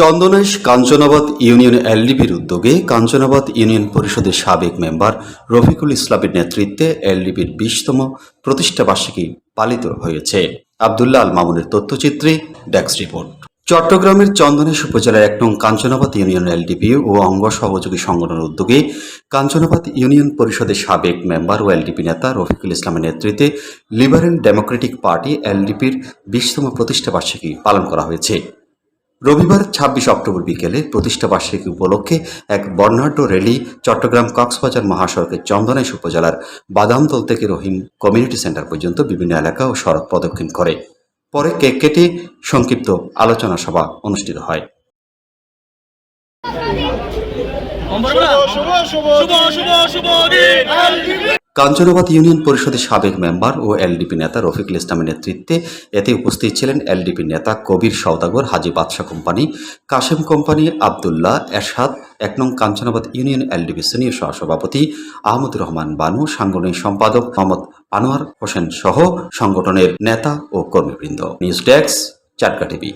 Chandanaish Kanchanabad union এলডিপির উদ্যোগে Kanchanabad union পরিষদের সাবেক মেম্বার রফিকুল ইসলামের নেতৃত্বে এলডিপির বিশতম প্রতিষ্ঠাবার্ষিকী পালিত হয়েছে। আবদুল্লাহ আল মামুনের তথ্যচিত্রে ডেস্ক রিপোর্ট। চট্টগ্রামের চন্দনেশ উপজেলার এক নং কাঞ্চনাবাদ ইউনিয়ন এলডিপি ও অঙ্গ সহযোগী সংগঠনের উদ্যোগে কাঞ্চনাবাদ ইউনিয়ন পরিষদের সাবেক মেম্বার ও এলডিপি নেতা রফিকুল ইসলামের নেতৃত্বে লিবারেল ডেমোক্রেটিক পার্টি এলডিপির বিশতম প্রতিষ্ঠাবার্ষিকী পালন করা হয়েছে। রবিবার ছাব্বিশ অক্টোবর বিকেলে প্রতিষ্ঠাবার্ষিকী উপলক্ষে এক বর্ণাঢ্য র্যালি চট্টগ্রাম কক্সবাজার মহাসড়কের চন্দনেশ উপজেলার বাদামতল থেকে রহিম কমিউনিটি সেন্টার পর্যন্ত বিভিন্ন এলাকা ও সড়ক প্রদক্ষিণ করে। পরে কেক কেটে সংক্ষিপ্ত আলোচনা সভা অনুষ্ঠিত হয়। শুভ শুভ শুভ শুভ শুভ কাঞ্চনাবাদ ইউনিয়ন পরিষদের সাবেক মেম্বার ও এলডিপি নেতা রফিকুল ইসলামের নেতৃত্বে এতে উপস্থিত ছিলেন এলডিপি নেতা কবির সওদাগর, হাজি বাদশাহ কোম্পানি, কাশেম কোম্পানি আবদুল্লাহ এরশাদ, এক নং কাঞ্চনাবাদ ইউনিয়ন এলডিপি সিনিয়র সহসভাপতি আহমদ রহমান বানু, সাংগঠনিক সম্পাদক মোহাম্মদ আনোয়ার হোসেন সহ সংগঠনের নেতা ও কর্মীবৃন্দ। নিউজ ডেস্ক চারকা টিভি।